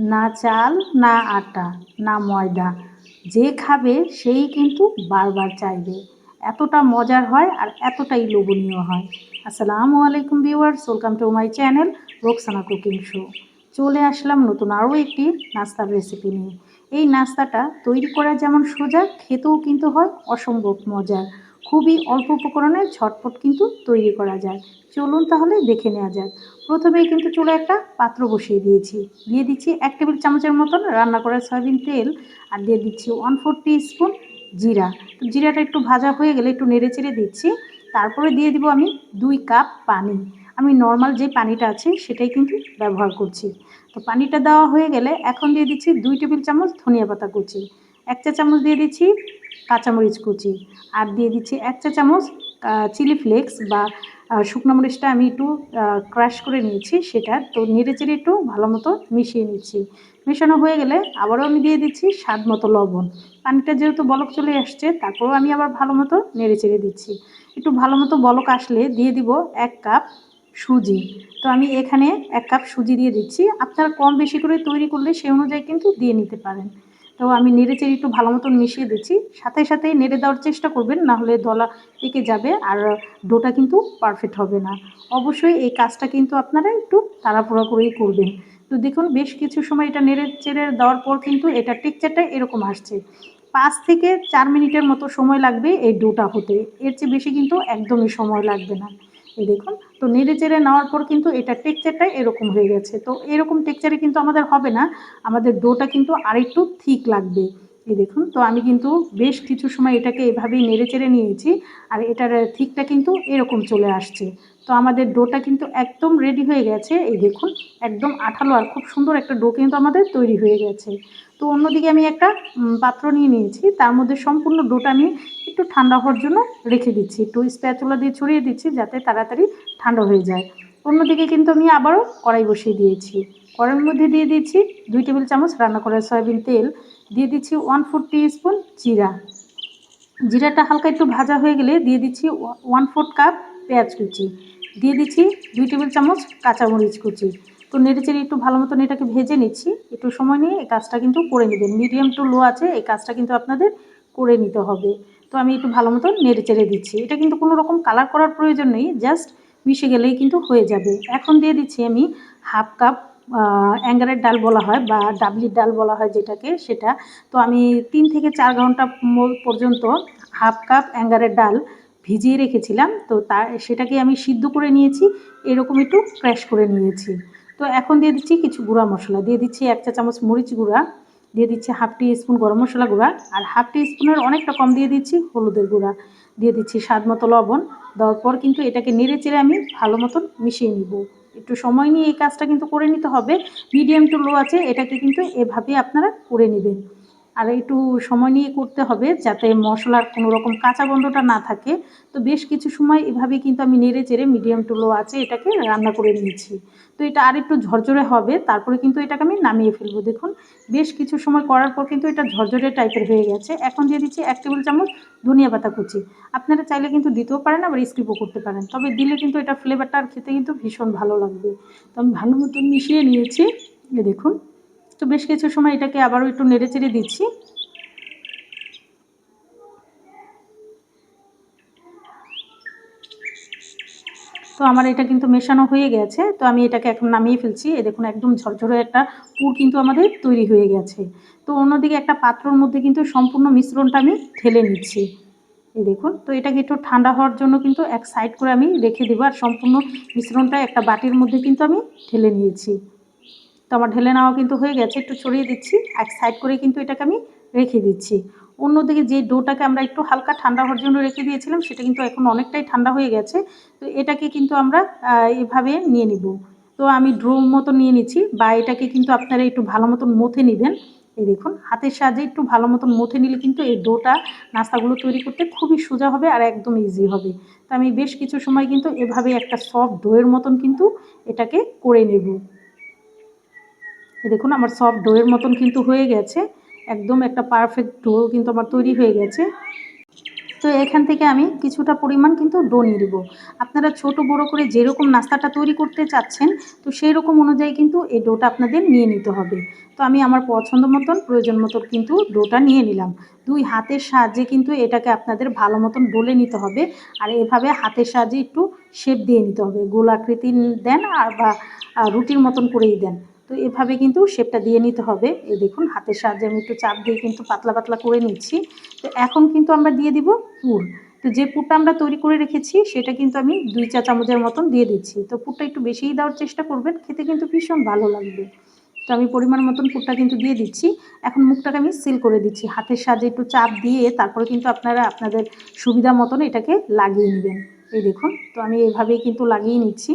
না চাল, না আটা, না ময়দা। যে খাবে, সেই কিন্তু বারবার চাইবে। এতটা মজার হয় আর এতটাই লোভনীয় হয়। আসসালামু আলাইকুম viewers, welcome to my channel Roksana cooking show. চলে আসলাম নতুন আরও একটি নাস্তার রেসিপি নিয়ে। এই নাস্তাটা তৈরি করা যেমন সোজা, খেতেও কিন্তু হয় অসম্ভব মজার। খুবই অল্প উপকরণে ঝটপট কিন্তু তৈরি করা যায়। চলুন তাহলে দেখে নেওয়া যাক। প্রথমেই কিন্তু চুলে একটা পাত্র বসিয়ে দিয়েছি। দিয়ে দিচ্ছি এক টেবিল চামচের মতন রান্না করা সয়াবিন তেল আর দিয়ে দিচ্ছি ওয়ান ফোর স্পুন জিরা। তো জিরাটা একটু ভাজা হয়ে গেলে একটু নেড়ে চেড়ে দিচ্ছি। তারপরে দিয়ে দিব আমি দুই কাপ পানি। আমি নর্মাল যে পানিটা আছে সেটাই কিন্তু ব্যবহার করছি। তো পানিটা দেওয়া হয়ে গেলে এখন দিয়ে দিচ্ছি দুই টেবিল চামচ ধনিয়া পাতা কুচি। এক চা চামচ দিয়ে দিচ্ছি কাঁচামরিচ কুচি। আর দিয়ে দিচ্ছি এক চা চামচ চিলি ফ্লেক্স বা শুকনো মরিচটা আমি একটু ক্রাশ করে নিয়েছি সেটা। তো নেড়ে চেড়ে একটু ভালো মতো মিশিয়ে নিচ্ছি। মেশানো হয়ে গেলে আবারও আমি দিয়ে দিচ্ছি স্বাদ মতো লবণ। পানিটা যেহেতু বলক চলে আসছে, তারপরেও আমি আবার ভালো মতো নেড়ে চেড়ে দিচ্ছি। একটু ভালো মতো বলক আসলে দিয়ে দিব এক কাপ সুজি। তো আমি এখানে এক কাপ সুজি দিয়ে দিচ্ছি। আপনারা কম বেশি করে তৈরি করলে সেই অনুযায়ী কিন্তু দিয়ে নিতে পারেন। তো আমি নেড়ে চেড়ে একটু ভালো মতন মিশিয়ে দিচ্ছি। সাথে সাথে নেড়ে দেওয়ার চেষ্টা করবেন, না হলে দলা পেকে যাবে আর ডোটা কিন্তু পারফেক্ট হবে না। অবশ্যই এই কাজটা কিন্তু আপনারা একটু তাড়াহুড়া করেই করবেন। তো দেখুন, বেশ কিছু সময় এটা নেড়ে চেড়ে দেওয়ার পর কিন্তু এটা টেকচারটা এরকম আসছে। পাঁচ থেকে চার মিনিটের মতো সময় লাগবে এই ডোটা হতে। এর চেয়ে বেশি কিন্তু একদমই সময় লাগবে না। এই দেখুন, তো নেড়ে চেড়ে নেওয়ার পর কিন্তু এটা টেক্সচারটা এরকম হয়ে গেছে। তো এরকম টেক্সচারে কিন্তু আমাদের হবে না, আমাদের ডোটা কিন্তু আরেকটু থিক লাগবে। এই দেখুন, তো আমি কিন্তু বেশ কিছু সময় এটাকে এভাবেই নেড়ে চেড়ে নিয়েছি আর এটার থিকটা কিন্তু এরকম চলে আসছে। তো আমাদের ডোটা কিন্তু একদম রেডি হয়ে গেছে। এই দেখুন, একদম আঠালো আর খুব সুন্দর একটা ডো কিন্তু আমাদের তৈরি হয়ে গেছে। তো অন্যদিকে আমি একটা পাত্র নিয়ে নিয়েছি। তার মধ্যে সম্পূর্ণ ডোটা আমি একটু ঠান্ডা হওয়ার জন্য রেখে দিচ্ছি। একটু স্প্যাচুলা দিয়ে ছড়িয়ে দিচ্ছি যাতে তাড়াতাড়ি ঠান্ডা হয়ে যায়। অন্যদিকে কিন্তু আমি আবারও কড়াই বসিয়ে দিয়েছি। কড়াইয়ের মধ্যে দিয়ে দিচ্ছি দুই টেবিল চামচ রান্না করা সয়াবিন তেল। দিয়ে দিচ্ছি ওয়ান ফোর স্পুন জিরা। জিরাটা হালকা একটু ভাজা হয়ে গেলে দিয়ে দিচ্ছি ওয়ান ফোর কাপ পেঁয়াজ কুচি। দিয়ে দিচ্ছি দুই টেবিল চামচ কাঁচামরিচ কুচি। তো নেড়ে চেড়ে একটু ভালো মতন এটাকে ভেজে নিচ্ছি। একটু সময় নিয়ে এই কাজটা কিন্তু করে নেবেন। মিডিয়াম টু লো আছে, এই কাজটা কিন্তু আপনাদের করে নিতে হবে। তো আমি একটু ভালো মতন নেড়ে চেড়ে দিচ্ছি। এটা কিন্তু কোনো রকম কালার করার প্রয়োজন নেই জাস্ট মিশে গেলেই কিন্তু হয়ে যাবে। এখন দিয়ে দিচ্ছি আমি হাফ কাপ অ্যাঙ্গারের ডাল বলা হয় বা ডাবলির ডাল বলা হয় যেটাকে, সেটা। তো আমি তিন থেকে চার ঘণ্টা পর্যন্ত হাফ কাপ অ্যাঙ্গারের ডাল ভিজিয়ে রেখেছিলাম। তো তা, সেটাকে আমি সিদ্ধ করে নিয়েছি। এরকম একটু ক্র্যাশ করে নিয়েছি। তো এখন দিয়ে দিচ্ছি কিছু গুঁড়া মশলা। দিয়ে দিচ্ছি এক চা চামচ মরিচ গুঁড়া, দিয়ে দিচ্ছি হাফ টি স্পুন গরম মশলা গুঁড়া আর হাফ টি স্পুনের অনেকটা কম দিয়ে দিচ্ছি হলুদের গুঁড়া। দিয়ে দিচ্ছি স্বাদ মতো লবণ। দেওয়ার পর কিন্তু এটাকে নেড়ে চেড়ে আমি ভালো মতন মিশিয়ে নিব। একটু সময় নিয়ে এই কাজটা কিন্তু করে নিতে হবে। মিডিয়াম টু লো আছে, এটাকে কিন্তু এভাবেই আপনারা করে নেবেন। আর একটু সময় নিয়ে করতে হবে যাতে মশলার কোনো রকম কাঁচা গন্ধটা না থাকে। তো বেশ কিছু সময় এভাবে কিন্তু আমি নেড়ে চেড়ে মিডিয়াম টু লো আছে এটাকে রান্না করে নিয়েছি। তো এটা আর একটু ঝরঝরে হবে, তারপরে কিন্তু এটাকে আমি নামিয়ে ফেলব। দেখুন, বেশ কিছু সময় করার পর কিন্তু এটা ঝরঝরে টাইপের হয়ে গেছে। এখন দিয়ে দিচ্ছি এক টেবিল চামচ ধনিয়া পাতা কুচি। আপনারা চাইলে কিন্তু দিতেও পারেন, আবার স্কিপও করতে পারেন। তবে দিলে কিন্তু এটা ফ্লেভারটা আর খেতে কিন্তু ভীষণ ভালো লাগবে। তো আমি ভালো মতন মিশিয়ে নিয়েছি। দেখুন তো বেশ কিছু সময় এটাকে আবারও একটু নেড়ে চেড়ে দিচ্ছি। তো আমার এটা কিন্তু মেশানো হয়ে গেছে, তো আমি এটাকে এখন নামিয়ে ফেলছি। এ দেখুন, একদম ঝরঝরে একটা পুর কিন্তু আমাদের তৈরি হয়ে গেছে। তো অন্যদিকে একটা পাত্রর মধ্যে কিন্তু সম্পূর্ণ মিশ্রণটা আমি ঢেলে নিচ্ছি। এই দেখুন, তো এটাকে একটু ঠান্ডা হওয়ার জন্য কিন্তু এক সাইড করে আমি রেখে দেবো, আর সম্পূর্ণ মিশ্রণটা একটা বাটির মধ্যে কিন্তু আমি ঢেলে নিয়েছি। তো আমার ঢেলে নেওয়া কিন্তু হয়ে গেছে, একটু ছড়িয়ে দিচ্ছি, এক সাইড করে কিন্তু এটাকে আমি রেখে দিচ্ছি। অন্যদিকে যে ডোটাকে আমরা একটু হালকা ঠান্ডা হওয়ার জন্য রেখে দিয়েছিলাম, সেটা কিন্তু এখন অনেকটাই ঠান্ডা হয়ে গেছে। তো এটাকে কিন্তু আমরা এভাবে নিয়ে নিব। তো আমি ড্রো মতো নিয়ে নিচ্ছি, বা এটাকে কিন্তু আপনারা একটু ভালো মতন মথে নেবেন। এই দেখুন, হাতের সাহায্যে একটু ভালো মতন মথে নিলে কিন্তু এই ডোটা নাস্তাগুলো তৈরি করতে খুবই সোজা হবে আর একদম ইজি হবে। তো আমি বেশ কিছু সময় কিন্তু এভাবে একটা সফট ডোয়ের মতন কিন্তু এটাকে করে নেব। দেখুন, আমার সফট ডোয়ের মতন কিন্তু হয়ে গেছে। একদম একটা পারফেক্ট ডো কিন্তু আমার তৈরি হয়ে গেছে। তো এখান থেকে আমি কিছুটা পরিমাণ কিন্তু ডো নিয়ে দেবো আপনারা ছোট বড় করে যেরকম নাস্তাটা তৈরি করতে চাচ্ছেন, তো সেই রকম অনুযায়ী কিন্তু এই ডোটা আপনাদের নিয়ে নিতে হবে। তো আমি আমার পছন্দ মতন, প্রয়োজন মতন কিন্তু ডোটা নিয়ে নিলাম। দুই হাতের সাহায্যে কিন্তু এটাকে আপনাদের ভালো মতন ডলে নিতে হবে। আর এভাবে হাতের সাহায্যে একটু শেপ দিয়ে নিতে হবে। গোলাকৃতি দেন আর বা রুটির মতন করেই দেন। তো এভাবে কিন্তু শেপটা দিয়ে নিতে হবে। এই দেখুন, হাতের সাহায্যে আমি একটু চাপ দিয়ে কিন্তু পাতলা পাতলা করে নিচ্ছি। তো এখন কিন্তু আমরা দিয়ে দিব পুর। তো যে পুরটা আমরা তৈরি করে রেখেছি, সেটা কিন্তু আমি দুই চা চামচের মতন দিয়ে দিচ্ছি। তো পুরটা একটু বেশিই দেওয়ার চেষ্টা করবেন, খেতে কিন্তু ভীষণ ভালো লাগবে। তো আমি পরিমাণ মতন পুরটা কিন্তু দিয়ে দিচ্ছি। এখন মুখটাকে আমি সিল করে দিচ্ছি। হাতের সাহায্যে একটু চাপ দিয়ে তারপরে কিন্তু আপনারা আপনাদের সুবিধা মতন এটাকে লাগিয়ে নেবেন। এই দেখুন, তো আমি এভাবেই কিন্তু লাগিয়ে নিচ্ছি।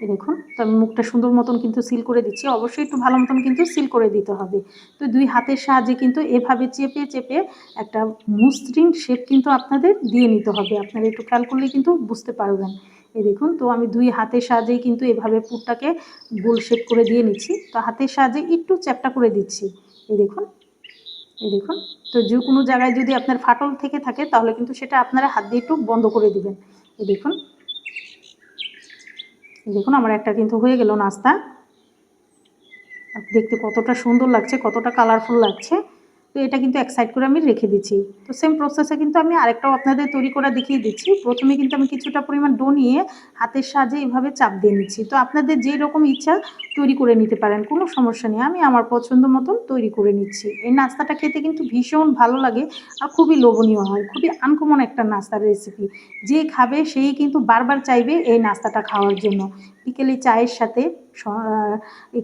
দেখুন, তো আমি মুখটা সুন্দর মতন কিন্তু সিল করে দিচ্ছি। অবশ্যই একটু ভালো মতন কিন্তু সিল করে দিতে হবে। তো দুই হাতের সাহায্যে কিন্তু এভাবে চেপে চেপে একটা মসৃণ শেপ কিন্তু আপনাদের দিয়ে নিতে হবে। আপনারা একটু খেয়াল করলে কিন্তু বুঝতে পারবেন। এই দেখুন, তো আমি দুই হাতের সাহায্যেই কিন্তু এভাবে পুরটাকে গোল শেপ করে দিয়ে নিচ্ছি। তো হাতের সাহায্যে একটু চ্যাপটা করে দিচ্ছি। এই দেখুন এই দেখুন, তো যে কোনো জায়গায় যদি আপনার ফাটল থেকে থাকে, তাহলে কিন্তু সেটা আপনারা হাত দিয়ে একটু বন্ধ করে দিবেন। এই দেখুন দেখুন আমার একটা কিন্তু হয়ে গেল নাস্তা। দেখতে কতটা সুন্দর লাগছে কতটা কালারফুল লাগছে। তো এটা কিন্তু এক সাইড করে আমি রেখে দিচ্ছি। তো সেম প্রসেসে কিন্তু আমি আরেকটাও আপনাদের তৈরি করে দেখিয়ে দিচ্ছি। প্রথমে কিন্তু আমি কিছুটা পরিমাণ ডো নিয়ে হাতের সাহায্যে এভাবে চাপ দিয়ে নিচ্ছি। তো আপনাদের যেই রকম ইচ্ছা তৈরি করে নিতে পারেন, কোনো সমস্যা নেই। আমি আমার পছন্দ মতন তৈরি করে নিচ্ছি। এই নাস্তাটা খেতে কিন্তু ভীষণ ভালো লাগে আর খুবই লোভনীয় হয়। খুবই আনকমন একটা নাস্তার রেসিপি যে খাবে সেই কিন্তু বারবার চাইবে এই নাস্তাটা খাওয়ার জন্য। বিকেলে চায়ের সাথে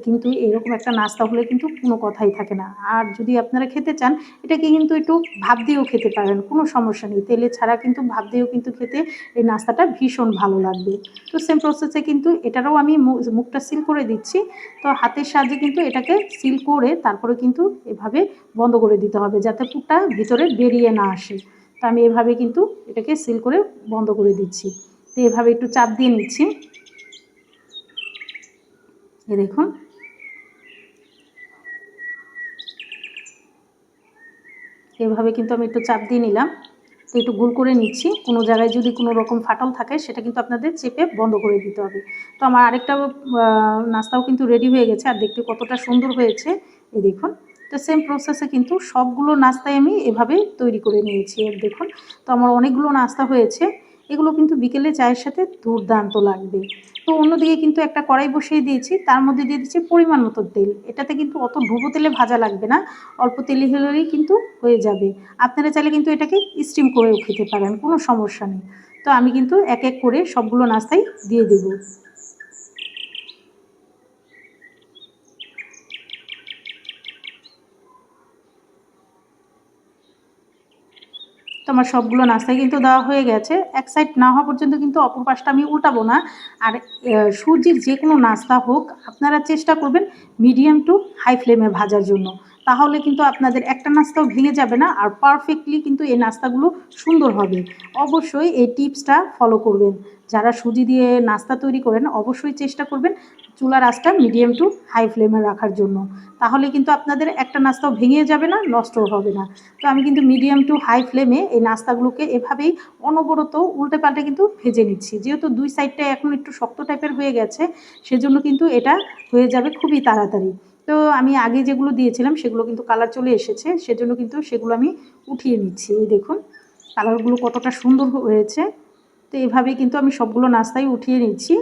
কিন্তু এরকম একটা নাস্তা হলে কিন্তু কোনো কথাই থাকে না। আর যদি আপনারা খেতে চান, এটাকে কিন্তু একটু ভাব দিয়েও খেতে পারেন, কোনো সমস্যা নেই। তেলে ছাড়া কিন্তু ভাব দিয়েও কিন্তু খেতে এই নাস্তাটা ভীষণ ভালো লাগবে। তো সেম প্রসেসে কিন্তু এটারও আমি মুখটা সিল করে দিচ্ছি। তো হাতের সাহায্যে কিন্তু এটাকে সিল করে তারপরে কিন্তু এভাবে বন্ধ করে দিতে হবে, যাতে পুরটা ভিতরে বেরিয়ে না আসে। তো আমি এভাবে কিন্তু এটাকে সিল করে বন্ধ করে দিচ্ছি। তো এভাবে একটু চাপ দিয়ে নিচ্ছি। এ দেখুন। এভাবে কিন্তু আমি একটু চাপ দিয়ে নিলাম। তো একটু গোল করে নিচ্ছি। কোনো জায়গায় যদি কোনো রকম ফাটল থাকে, সেটা কিন্তু আপনাদের চেপে বন্ধ করে দিতে হবে। তো আমার আরেকটা নাস্তাও কিন্তু রেডি হয়ে গেছে। আর দেখতে কতটা সুন্দর হয়েছে। এই দেখুন। তো সেম প্রসেসে কিন্তু সবগুলো নাস্তায় আমি এভাবে তৈরি করে নিয়েছি। দেখুন। তো আমার অনেকগুলো নাস্তা হয়েছে। এগুলো কিন্তু বিকেলে চায়ের সাথে দুর্দান্ত লাগবে। তো অন্যদিকে কিন্তু একটা কড়াই বসিয়ে দিয়েছি, তার মধ্যে দিয়ে দিচ্ছি পরিমাণ মতো তেল। এটাতে কিন্তু অত ডুবো তেলে ভাজা লাগবে না, অল্প তেলে হলেই কিন্তু হয়ে যাবে। আপনারা চাইলে কিন্তু এটাকে স্টিম করেও খেতে পারেন, কোনো সমস্যা নেই। তো আমি কিন্তু এক এক করে সবগুলো নাস্তাই দিয়ে দেবো। আমার সবগুলো নাস্তায় কিন্তু দেওয়া হয়ে গেছে। এক সাইড না হওয়া পর্যন্ত কিন্তু অপর পাশটা আমি উল্টাবো না। আর সূর্যের যে কোনো নাস্তা হোক, আপনারা চেষ্টা করবেন মিডিয়াম টু হাই ফ্লেমে ভাজার জন্য। তাহলে কিন্তু আপনাদের একটা নাস্তাও ভেঙে যাবে না আর পারফেক্টলি কিন্তু এই নাস্তাগুলো সুন্দর হবে। অবশ্যই এই টিপসটা ফলো করবেন। যারা সুজি দিয়ে নাস্তা তৈরি করেন, অবশ্যই চেষ্টা করবেন চুলার আঁচটা মিডিয়াম টু হাই ফ্লেমে রাখার জন্য। তাহলে কিন্তু আপনাদের একটা নাস্তাও ভেঙে যাবে না, নষ্টও হবে না। তো আমি কিন্তু মিডিয়াম টু হাই ফ্লেমে এই নাস্তাগুলোকে এভাবেই অনবরত উল্টে পাল্টে কিন্তু ভেজে নিচ্ছি। যেহেতু দুই সাইডটা এখন একটু শক্ত টাইপের হয়ে গেছে, সেজন্য কিন্তু এটা হয়ে যাবে খুবই তাড়াতাড়ি। তো আমি আগে যেগুলো দিয়েছিলাম, সেগুলো কিন্তু কালার চলে এসেছে, সেজন্য কিন্তু সেগুলো আমি উঠিয়ে নিচ্ছি। এই দেখুন কালারগুলো কতটা সুন্দর হয়েছে। তো এভাবেই কিন্তু আমি সবগুলো নাস্তাই উঠিয়ে নিচ্ছি।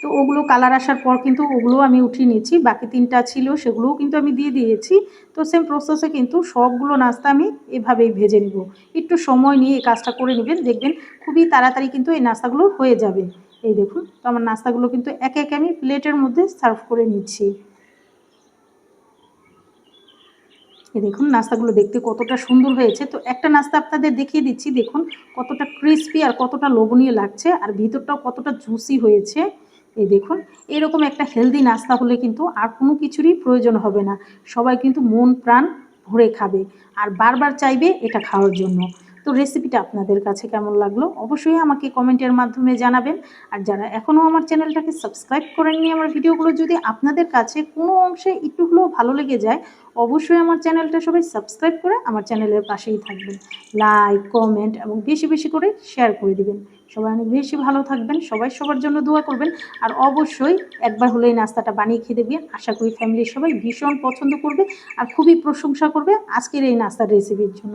তো ওগুলো কালার আসার পর কিন্তু ওগুলো আমি উঠিয়ে নিচ্ছি। বাকি তিনটা ছিল, সেগুলোও কিন্তু আমি দিয়ে দিয়েছি। তো সেম প্রসেসে কিন্তু সবগুলো নাস্তা আমি এভাবেই ভেজে নিব। একটু সময় নিয়ে এই কাজটা করে নেবেন, দেখবেন খুবই তাড়াতাড়ি কিন্তু এই নাস্তাগুলো হয়ে যাবে। এই দেখুন, তো আমার নাস্তাগুলো কিন্তু একে একে আমি প্লেটের মধ্যে সার্ভ করে নিচ্ছি এই দেখুন নাস্তাগুলো দেখতে কতটা সুন্দর হয়েছে। তো একটা নাস্তা আপনাদের দেখিয়ে দিচ্ছি, দেখুন কতটা ক্রিস্পি আর কতটা লোভনীয় লাগছে আর ভিতরটাও কতটা জুসি হয়েছে। এই দেখুন, এরকম একটা হেলদি নাস্তা হলে কিন্তু আর কোনো কিছুরই প্রয়োজন হবে না। সবাই কিন্তু মন প্রাণ ভরে খাবে আর বারবার চাইবে এটা খাওয়ার জন্য। তো রেসিপিটা আপনাদের কাছে কেমন লাগল? অবশ্যই আমাকে কমেন্টের মাধ্যমে জানাবেন। আর যারা এখনও আমার চ্যানেলটাকে সাবস্ক্রাইব করেননি আমার ভিডিওগুলো যদি আপনাদের কাছে কোনো অংশে একটু হলেও ভালো লেগে যায়, অবশ্যই আমার চ্যানেলটা সবাই সাবস্ক্রাইব করে আমার চ্যানেলের পাশেই থাকবেন। লাইক কমেন্ট এবং বেশি বেশি করে শেয়ার করে দিবেন। সবাই অনেক বেশি ভালো থাকবেন, সবাই সবার জন্য দোয়া করবেন। আর অবশ্যই একবার হলে এই নাস্তাটা বানিয়ে খেয়ে দেবেন আশা করি ফ্যামিলির সবাই ভীষণ পছন্দ করবে আর খুবই প্রশংসা করবে আজকের এই নাস্তার রেসিপির জন্য।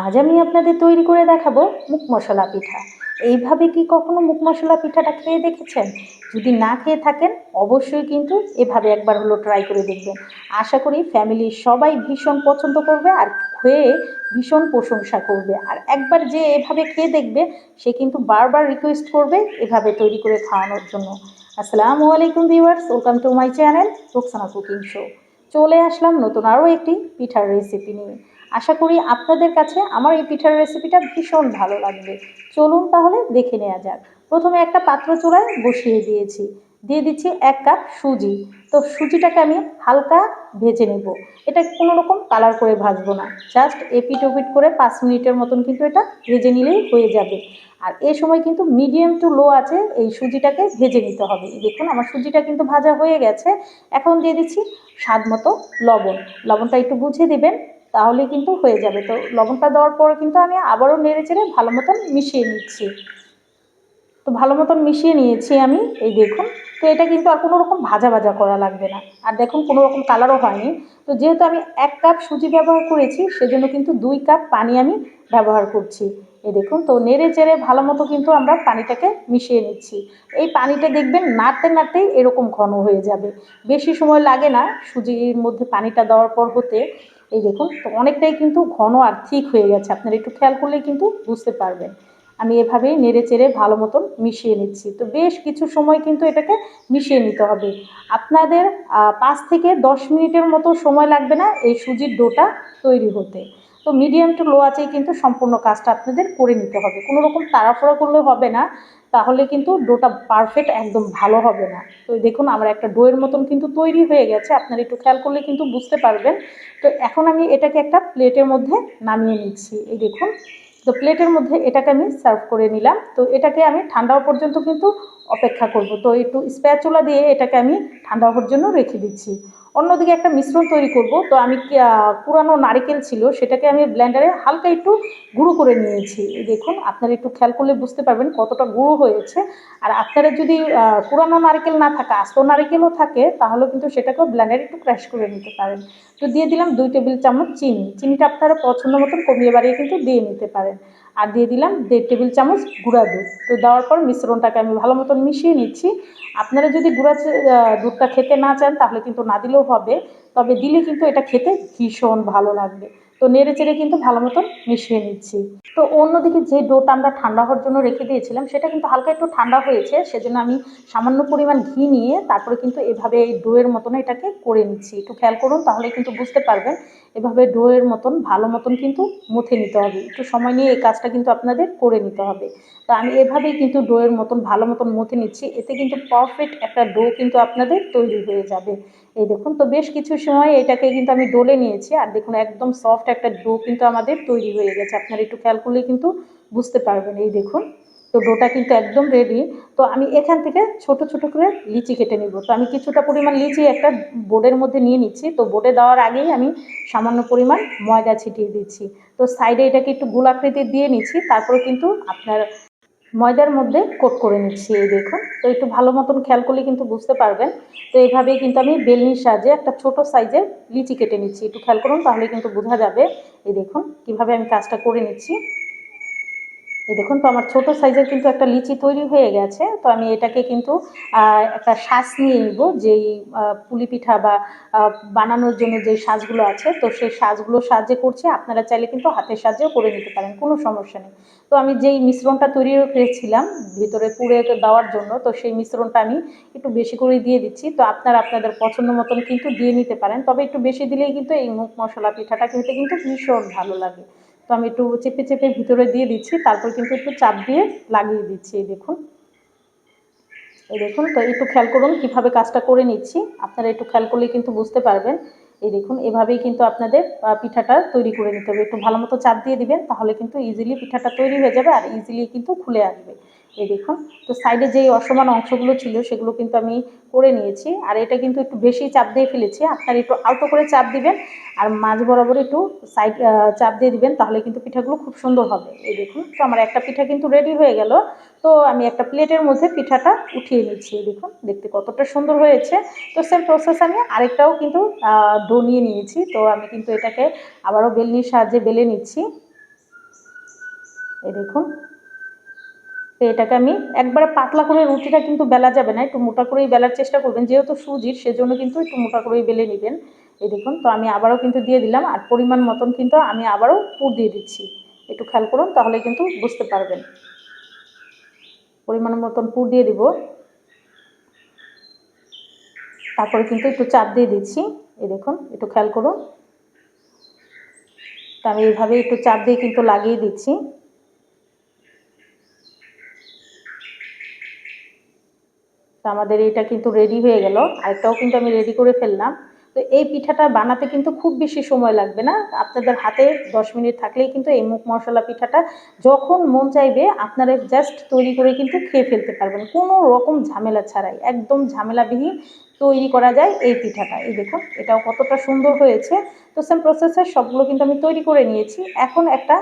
আজ আমি আপনাদের তৈরি করে দেখাবো মুখ মশলা পিঠা। এইভাবে কি কখনো মুখ মশলা পিঠাটা খেয়ে দেখেছেন? যদি না খেয়ে থাকেন, অবশ্যই কিন্তু এভাবে একবার হলো ট্রাই করে দেখবেন। আশা করি ফ্যামিলির সবাই ভীষণ পছন্দ করবে আর খেয়ে ভীষণ প্রশংসা করবে। আর একবার যে এভাবে খেয়ে দেখবে, সে কিন্তু বারবার রিকোয়েস্ট করবে এভাবে তৈরি করে খাওয়ানোর জন্য। আসসালামু আলাইকুম viewers welcome to my channel Roksana cooking show চলে আসলাম নতুন আরও একটি পিঠার রেসিপি নিয়ে। আশা করি আপনাদের কাছে আমার এই পিঠার রেসিপিটা ভীষণ ভালো লাগবে। চলুন তাহলে দেখে নেওয়া যাক। প্রথমে একটা পাত্র চূড়ায় বসিয়ে দিয়েছি। দিয়ে দিচ্ছি এক কাপ সুজি। তো সুজিটাকে আমি হালকা ভেজে নেব। এটা কোনো রকম কালার করে ভাজবো না। জাস্ট এপিট ওপিট করে পাঁচ মিনিটের মতন কিন্তু এটা ভেজে নিলেই হয়ে যাবে। আর এ সময় কিন্তু মিডিয়াম টু লো আছে, এই সুজিটাকে ভেজে নিতে হবে। দেখুন, আমার সুজিটা কিন্তু ভাজা হয়ে গেছে। এখন দিয়ে দিচ্ছি স্বাদ মতো লবণ। লবণটা একটু বুঝে দিবেন। তাহলে কিন্তু হয়ে যাবে। তো লবণটা দেওয়ার পরে কিন্তু আমি আবারও নেড়ে চেড়ে ভালো মতন মিশিয়ে নিচ্ছি। তো ভালো মতন মিশিয়ে নিয়েছি আমি, এই দেখুন। তো এটা কিন্তু আর কোনো রকম ভাজা ভাজা করা লাগবে না। আর দেখুন কোনো রকম কালারও হয়নি। তো যেহেতু আমি এক কাপ সুজি ব্যবহার করেছি, সেজন্য কিন্তু দুই কাপ পানি আমি ব্যবহার করছি। এই দেখুন, তো নেড়ে চেড়ে ভালো মতো কিন্তু আমরা পানিটাকে মিশিয়ে নিচ্ছি। এই পানিটা দেখবেন নাড়তে নাড়তেই এরকম ঘন হয়ে যাবে। বেশি সময় লাগে না সুজির মধ্যে পানিটা দেওয়ার পর হতে। এই দেখুন, তো অনেকটাই কিন্তু ঘন আর ঠিক হয়ে গেছে। আপনারা একটু খেয়াল করলেই কিন্তু বুঝতে পারবেন। আমি এভাবেই নেড়ে চেড়ে ভালো মতন মিশিয়ে নিচ্ছি। তো বেশ কিছু সময় কিন্তু এটাকে মিশিয়ে নিতে হবে। আপনাদের পাঁচ থেকে দশ মিনিটের মতো সময় লাগবে না এই সুজির ডোটা তৈরি হতে। তো মিডিয়াম টু লো আছেই কিন্তু সম্পূর্ণ কাজটা আপনাদের করে নিতে হবে। কোনো রকম তাড়াফোড়া করলে হবে না। তাহলে কিন্তু ডোটা পারফেক্ট একদম ভালো হবে না। তো দেখুন, আমার একটা ডোয়ের মতন কিন্তু তৈরি হয়ে গেছে। আপনারা একটু খেয়াল করলে কিন্তু বুঝতে পারবেন। তো এখন আমি এটাকে একটা প্লেটের মধ্যে নামিয়ে নিচ্ছি। এই দেখুন, তো প্লেটের মধ্যে এটাকে আমি সার্ভ করে নিলাম। তো এটাকে আমি ঠান্ডা পর্যন্ত কিন্তু অপেক্ষা করব। তো একটু স্প্যাচুলা দিয়ে এটাকে আমি ঠান্ডা হওয়ার জন্য রেখে দিচ্ছি। অন্যদিকে একটা মিশ্রণ তৈরি করব। তো আমি পুরানো নারিকেল ছিল, সেটাকে আমি ব্লেন্ডারে হালকা একটু গুঁড়ো করে নিয়েছি। দেখুন, আপনারা একটু খেয়াল করলে বুঝতে পারবেন কতটা গুঁড়ো হয়েছে। আর আপনারা যদি পুরানো নারিকেল না থাকে, আস্ত নারিকেলও থাকে, তাহলে কিন্তু সেটাকেও ব্লেন্ডারে একটু ক্র্যাশ করে নিতে পারেন। তো দিয়ে দিলাম দুই টেবিল চামচ চিনি। চিনিটা আপনারা পছন্দ মতন কমিয়ে বাড়িয়ে কিন্তু দিয়ে নিতে পারেন। আর দিয়ে দিলাম দেড় টেবিল চামচ গুঁড়া দুধ। তো দেওয়ার পর মিশ্রণটাকে আমি ভালো মতন মিশিয়ে নিচ্ছি। আপনারা যদি গুঁড়া দুধটা খেতে না চান তাহলে কিন্তু না দিলেও হবে। তবে দিলে কিন্তু এটা খেতে ভীষণ ভালো লাগবে। তো নেড়ে চেড়ে কিন্তু ভালো মতন মিশিয়ে নিচ্ছি। তো অন্যদিকে যে ডোটা আমরা ঠান্ডা হওয়ার জন্য রেখে দিয়েছিলাম, সেটা কিন্তু হালকা একটু ঠান্ডা হয়েছে, সেজন্য আমি সামান্য পরিমাণ ঘি নিয়ে তারপরে কিন্তু এভাবে এই ডোয়ের মতন এটাকে করে নিচ্ছি। একটু খেয়াল করুন, তাহলে কিন্তু বুঝতে পারবেন এভাবে ডোয়ের মতন, ভালো মতন কিন্তু মুথে নিতে হবে। একটু সময় নিয়ে এই কাজটা কিন্তু আপনাদের করে নিতে হবে। তো আমি এভাবেই কিন্তু ডোয়ের মতন, ভালো মতন মুথে নিচ্ছি। এতে কিন্তু পারফেক্ট একটা ডো কিন্তু আপনাদের তৈরি হয়ে যাবে। এই দেখুন, তো বেশ কিছু সময় এটাকে কিন্তু আমি ডোলে নিয়েছি। আর দেখুন, একদম সফট একটা ডো কিন্তু আমাদের তৈরি হয়ে গেছে। আপনারা একটু খেয়াল করলে কিন্তু বুঝতে পারবেন। এই দেখুন তো ডোটা কিন্তু একদম রেডি তো আমি এখান থেকে ছোট ছোট করে লিচি কেটে নিব। তো আমি কিছুটা পরিমাণ লিচি একটা বোর্ডের মধ্যে নিয়ে নিচ্ছি। তো বোর্ডে দেওয়ার আগেই আমি সামান্য পরিমাণ ময়দা ছিটিয়ে দিচ্ছি। তো সাইডে এটাকে একটু গোলাকৃতি দিয়ে নিচ্ছি। তারপরে কিন্তু আপনার ময়দার মধ্যে কোট করে নিচ্ছি, এই দেখুন। তো একটু ভালো মতন খেয়াল করলে কিন্তু বুঝতে পারবেন। তো এইভাবেই কিন্তু আমি বেলনির সাহায্যে একটা ছোট সাইজের লিচি কেটে নিচ্ছি। একটু খেয়াল করুন, তাহলে কিন্তু বোঝা যাবে। এই দেখুন, কীভাবে আমি কাজটা করে নিচ্ছি। এই দেখুন তো, আমার ছোট সাইজের কিন্তু একটা লিচি তৈরি হয়ে গেছে, তো আমি এটাকে কিন্তু একটা শ্বাস নিয়ে নিব, যেই পুলি পিঠা বা বানানোর জন্য যে সাজগুলো আছে, তো সেই সাজগুলো সাহায্যে করছে, আপনারা চাইলে কিন্তু হাতের সাহায্যেও করে নিতে পারেন, কোনো সমস্যা নেই। তো আমি যেই মিশ্রণটা তৈরি করেছিলাম, ভিতরে পুড়ে দেওয়ার জন্য, তো সেই মিশ্রণটা আমি একটু বেশি করে দিয়ে দিচ্ছি, তো আপনারা আপনাদের পছন্দ মতন কিন্তু দিয়ে নিতে পারেন, তবে একটু বেশি দিলেই কিন্তু এই মুখ মশলা পিঠাটা খেতে কিন্তু ভীষণ ভালো লাগে। আমি একটু চেপে চেপে ভিতরে দিয়ে দিচ্ছি, তারপর কিন্তু একটু চাপ দিয়ে লাগিয়ে দিচ্ছি, এই দেখুন। এই দেখুন, তো একটু খেয়াল করুন কীভাবে কাজটা করে নিচ্ছি। আপনারা একটু খেয়াল করলে কিন্তু বুঝতে পারবেন। এই দেখুন, এভাবেই কিন্তু আপনাদের পিঠাটা তৈরি করে নিতে হবে। একটু ভালো মতো চাপ দিয়ে দিবেন, তাহলে কিন্তু ইজিলি পিঠাটা তৈরি হয়ে যাবে আর ইজিলি কিন্তু খুলে আসবে। এই দেখুন। তো সাইডে যেই অসমান অংশগুলো ছিল, সেগুলো কিন্তু আমি করে নিয়েছি। আর এটা কিন্তু একটু বেশি চাপ দিয়ে ফেলেছি। আপনার একটু আলতো করে চাপ দিবেন, আর মাঝ বরাবর একটু সাইড চাপ দিয়ে দিবেন, তাহলে কিন্তু পিঠাগুলো খুব সুন্দর হবে। এই দেখুন, তো আমার একটা পিঠা কিন্তু রেডি হয়ে গেল। তো আমি একটা প্লেটের মধ্যে পিঠাটা উঠিয়ে নিচ্ছি। দেখুন, দেখতে কতটা সুন্দর হয়েছে। তো সেম প্রসেস আমি আরেকটাও কিন্তু ডো নিয়ে নিয়েছি। তো আমি কিন্তু এটাকে আবারও বেলনির সাহায্যে বেলে নিচ্ছি। এই দেখুন তো এটাকে আমি একবারে পাতলা করে রুটিটা কিন্তু বেলা যাবে না, একটু মোটা করেই বেলার চেষ্টা করবেন। যেহেতু সুজির, সেজন্য কিন্তু একটু মোটা করেই বেলে নেবেন। এই দেখুন, তো আমি আবারও কিন্তু দিয়ে দিলাম আর পরিমাণ মতন কিন্তু আমি আবারও পুর দিয়ে দিচ্ছি। একটু খেয়াল করুন, তাহলে কিন্তু বুঝতে পারবেন। পরিমাণ মতন পুর দিয়ে দিব। তারপরে কিন্তু একটু চাপ দিয়ে দিচ্ছি। এই দেখুন, একটু খেয়াল করুন। তো আমি এইভাবে একটু চাপ দিয়ে কিন্তু লাগিয়ে দিচ্ছি। তো আমাদের এটা কিন্তু রেডি হয়ে গেল। আরেকটাও কিন্তু আমি রেডি করে ফেললাম। তো এই পিঠাটা বানাতে কিন্তু খুব বেশি সময় লাগবে না। আপনাদের হাতে দশ মিনিট থাকলেই কিন্তু এই মুখ মশলা পিঠাটা যখন মন চাইবে, আপনারা জাস্ট তৈরি করে কিন্তু খেয়ে ফেলতে পারবেন। কোনো রকম ঝামেলা ছাড়াই, একদম ঝামেলাবিহীন তৈরি করা যায় এই পিঠাটা। এই দেখুন, এটাও কতটা সুন্দর হয়েছে। তো সেম প্রসেসে সবগুলো কিন্তু আমি তৈরি করে নিয়েছি। এখন একটা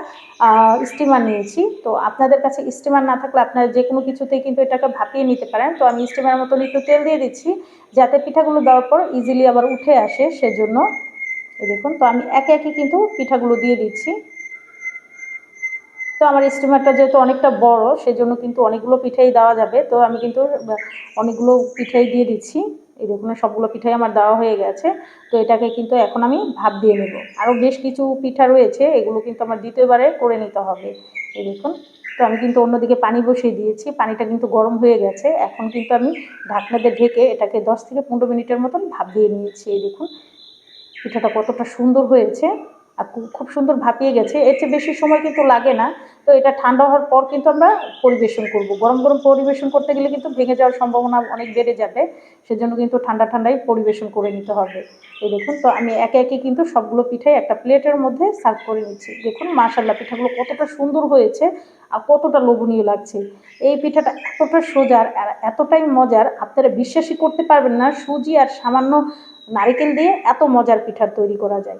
স্টিমার নিয়েছি। তো আপনাদের কাছে স্টিমার না থাকলে আপনারা যে কোনো কিছুতেই কিন্তু এটাকে ভাপিয়ে নিতে পারেন। তো আমি স্টিমার মতন একটু তেল দিয়ে দিচ্ছি, যাতে পিঠাগুলো দেওয়ার পর ইজিলি আবার উঠে আসে সেজন্য। এই দেখুন, তো আমি একে একে কিন্তু পিঠাগুলো দিয়ে দিচ্ছি। তো আমার স্টিমারটা যেহেতু অনেকটা বড়, সেজন্য কিন্তু অনেকগুলো পিঠাই দেওয়া যাবে। তো আমি কিন্তু অনেকগুলো পিঠাই দিয়ে দিচ্ছি। এই দেখুন, সবগুলো পিঠাই আমার দেওয়া হয়ে গেছে। তো এটাকে কিন্তু এখন আমি ভাপ দিয়ে নেব। আরও বেশ কিছু পিঠা রয়েছে, এগুলো কিন্তু আমার দ্বিতীয়বারে করে নিতে হবে। এই দেখুন, তো আমি কিন্তু অন্যদিকে পানি বসিয়ে দিয়েছি। পানিটা কিন্তু গরম হয়ে গেছে। এখন কিন্তু আমি ঢাকনাতে ঢেকে এটাকে দশ থেকে পনেরো মিনিটের মতন ভাপ দিয়ে নিয়েছি। এই দেখুন, পিঠাটা কতটা সুন্দর হয়েছে। খুব সুন্দর ভাপিয়ে গেছে। এর চেয়ে বেশি সময় কিন্তু লাগে না। তো এটা ঠান্ডা হওয়ার পর কিন্তু আমরা পরিবেশন করব। গরম গরম পরিবেশন করতে গেলে কিন্তু ভেঙে যাওয়ার সম্ভাবনা অনেক বেড়ে যাবে। সেজন্য কিন্তু ঠান্ডা ঠান্ডাই পরিবেশন করে নিতে হবে। এই দেখুন, তো আমি একে একে কিন্তু সবগুলো পিঠাই একটা প্লেটের মধ্যে সার্ভ করে নিচ্ছি। দেখুন মাশাল্লাহ পিঠাগুলো কতটা সুন্দর হয়েছে আর কতটা লোভনীয় লাগছে। এই পিঠাটা এতটা সোজার আর এতটাই মজার, আপনারা বিশ্বাসই করতে পারবেন না, সুজি আর সামান্য নারিকেল দিয়ে এত মজার পিঠা তৈরি করা যায়।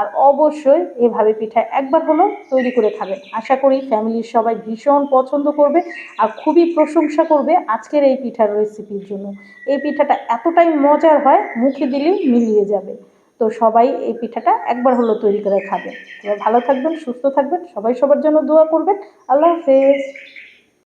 আর অবশ্যই এভাবে পিঠা একবার হলো তৈরি করে খাবেন। আশা করি ফ্যামিলির সবাই ভীষণ পছন্দ করবে আর খুবই প্রশংসা করবে আজকের এই পিঠার রেসিপির জন্য। এই পিঠাটা এতটাই মজার হয়, মুখে দিলেই মিলিয়ে যাবে। তো সবাই এই পিঠাটা একবার হলো তৈরি করে খাবেন ভালো থাকবেন, সুস্থ থাকবেন, সবাই সবার জন্য দোয়া করবেন। আল্লাহ হাফেজ।